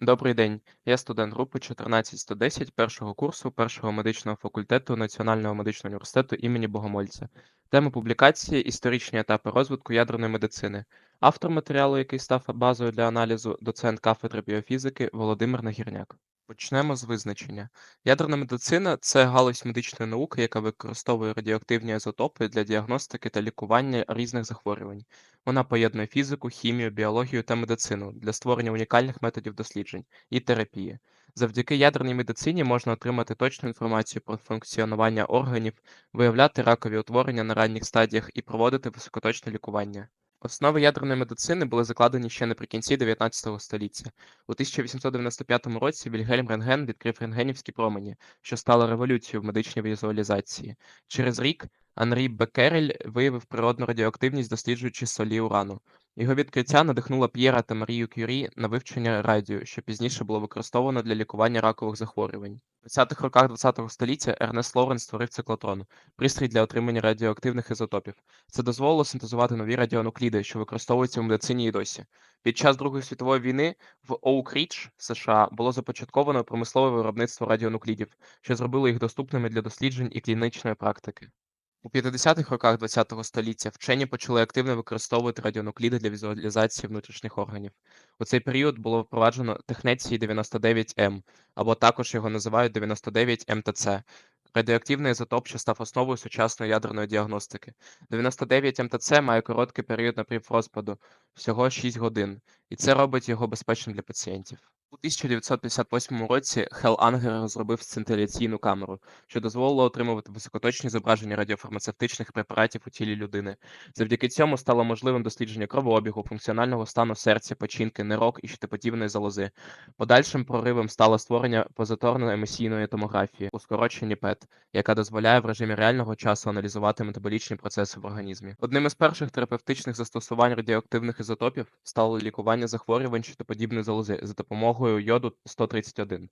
Добрий день. Я студент групи 14110 першого курсу першого медичного факультету Національного медичного університету імені Богомольця. Тема публікації Історичні етапи розвитку ядерної медицини. Автор матеріалу, який став базою для аналізу, доцент кафедри біофізики Володимир Нагірняк. Почнемо з визначення. Ядерна медицина це галузь медичної науки, яка використовує радіоактивні ізотопи для діагностики та лікування різних захворювань. Вона поєднує фізику, хімію, біологію та медицину для створення унікальних методів досліджень і терапії. Завдяки ядерній медицині можна отримати точну інформацію про функціонування органів, виявляти ракові утворення на ранніх стадіях і проводити високоточне лікування. Основи ядерної медицини були закладені ще наприкінці 19 століття. У 1895 році Вільгельм Рентген відкрив рентгенівські промені, що стало революцією в медичній візуалізації. Через рік Анрі Беккерель виявив природну радіоактивність, досліджуючи солі урану. Його відкриття надихнуло П'єра та Марію Кюрі на вивчення радію, що пізніше було використовано для лікування ракових захворювань. У 20-х роках ХХ століття Ернест Лоренс створив циклотрон – пристрій для отримання радіоактивних ізотопів. Це дозволило синтезувати нові радіонукліди, що використовуються в медицині і досі. Під час Другої світової війни в Оук-Рідж, США, було започатковано промислове виробництво радіонуклідів, що зробило їх доступними для досліджень і клінічної практики. У 50-х роках ХХ століття вчені почали активно використовувати радіонукліди для візуалізації внутрішніх органів. У цей період було впроваджено технецій 99М, або також його називають 99МТЦ – радіоактивний ізотоп, що став основою сучасної ядерної діагностики. 99МТЦ має короткий період напіврозпаду – всього 6 годин, і це робить його безпечним для пацієнтів. У 1958 році Хел Ангер розробив сцинтиляційну камеру, що дозволило отримувати високоточні зображення радіофармацевтичних препаратів у тілі людини. Завдяки цьому стало можливим дослідження кровообігу, функціонального стану серця, печінки, нирок і щитоподібної залози. Подальшим проривом стало створення позиторно-емісійної томографії, у скороченні ПЕТ, яка дозволяє в режимі реального часу аналізувати метаболічні процеси в організмі. Одним із перших терапевтичних застосувань радіоактивних ізотопів стало лікування захворювань щитоподібної залози за допомогою йоду 131.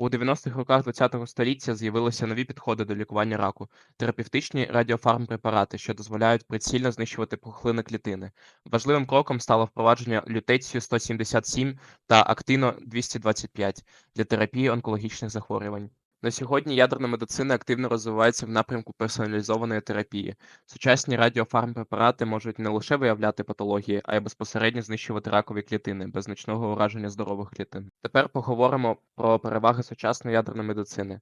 У 90-х роках ХХ століття з'явилися нові підходи до лікування раку, терапевтичні радіофармпрепарати, що дозволяють прицільно знищувати пухлини клітини. Важливим кроком стало впровадження лютецію 177 та актино 225 для терапії онкологічних захворювань. На сьогодні ядерна медицина активно розвивається в напрямку персоналізованої терапії. Сучасні радіофармпрепарати можуть не лише виявляти патології, а й безпосередньо знищувати ракові клітини без значного ураження здорових клітин. Тепер поговоримо про переваги сучасної ядерної медицини.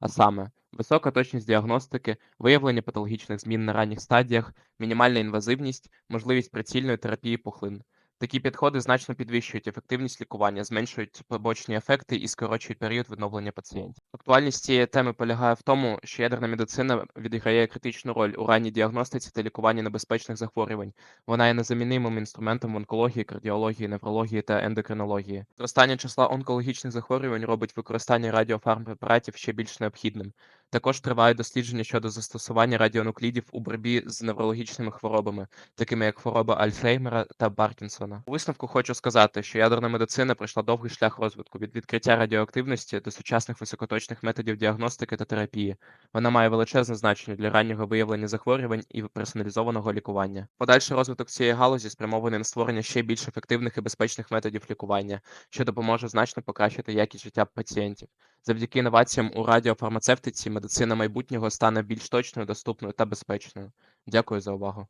А саме, висока точність діагностики, виявлення патологічних змін на ранніх стадіях, мінімальна інвазивність, можливість прицільної терапії пухлин. Такі підходи значно підвищують ефективність лікування, зменшують побочні ефекти і скорочують період відновлення пацієнтів. Актуальність цієї теми полягає в тому, що ядерна медицина відіграє критичну роль у ранній діагностиці та лікуванні небезпечних захворювань. Вона є незамінимим інструментом в онкології, кардіології, неврології та ендокринології. Зростання числа онкологічних захворювань робить використання радіофармпрепаратів ще більш необхідним. Також тривають дослідження щодо застосування радіонуклідів у боротьбі з неврологічними хворобами, такими як хвороба Альцгеймера та Паркінсона. У висновку хочу сказати, що ядерна медицина пройшла довгий шлях розвитку від відкриття радіоактивності до сучасних високоточних методів діагностики та терапії. Вона має величезне значення для раннього виявлення захворювань і персоналізованого лікування. Подальший розвиток цієї галузі спрямований на створення ще більш ефективних і безпечних методів лікування, що допоможе значно покращити якість життя пацієнтів. Завдяки інноваціям у радіофармацевтиці медицина майбутнього стане більш точною, доступною та безпечною. Дякую за увагу.